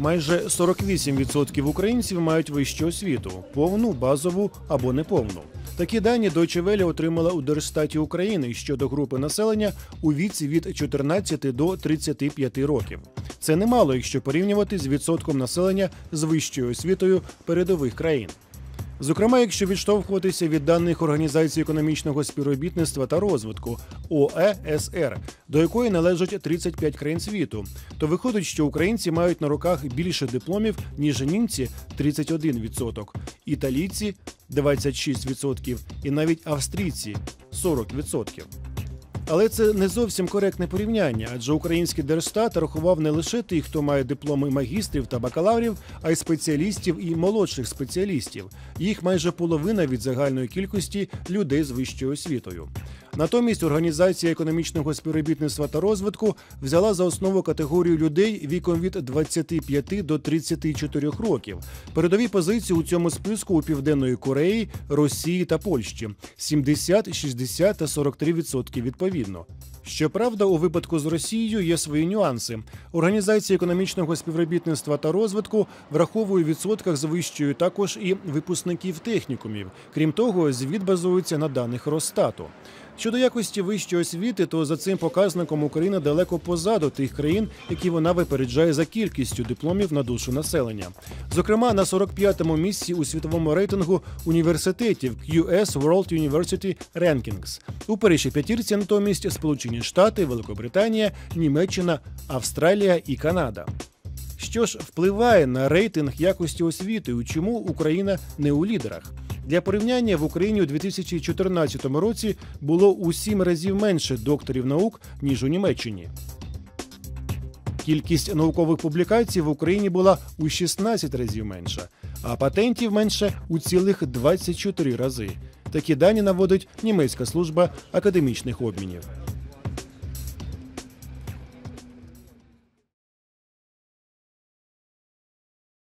майже 48% українців мають вищу освіту повну, базову або неповну. Такі дані Deutsche Welle отримала у Держстаті України щодо групи населення у віці від 14 до 35 років. Це немало, якщо порівнювати з відсотком населення з вищою освітою передових країн. Зокрема, якщо відштовхуватися від даних Організації економічного співробітництва та розвитку ОЕСР, до якої належать 35 країн світу, то виходить, що українці мають на руках більше дипломів, ніж німці 31%, італійці 26% і навіть австрійці 40%. Але це не зовсім коректне порівняння, адже український держстат рахував не лише тих, хто має дипломи магістрів та бакалаврів, а й спеціалістів і молодших спеціалістів. Їх майже половина від загальної кількості людей з вищою освітою. Натомість Організація економічного співробітництва та розвитку взяла за основу категорію людей віком від 25 до 34 років. Передові позиції у цьому списку у Південної Кореї, Росії та Польщі 70, 60 та 43% відповідно. Щоправда, у випадку з Росією є свої нюанси. Організація економічного співробітництва та розвитку враховує відсотках з вищою також і випускників технікумів. Крім того, звіт базується на даних Росстату. Щодо якості вищої освіти, то за цим показником Україна далеко позаду тих країн, які вона випереджає за кількістю дипломів на душу населення. Зокрема, на 45-му місці у світовому рейтингу університетів QS World University Rankings. У першій п'ятірці натомість Сполучені Штати, Великобританія, Німеччина, Австралія і Канада. Що ж впливає на рейтинг якості освіти, і чому Україна не у лідерах? Для порівняння в Україні у 2014 році було у сім разів менше докторів наук ніж у Німеччині. Кількість наукових публікацій в Україні була у 16 разів менша, а патентів менше у цілих 24 рази. Такі дані наводить німецька служба академічних обмінів.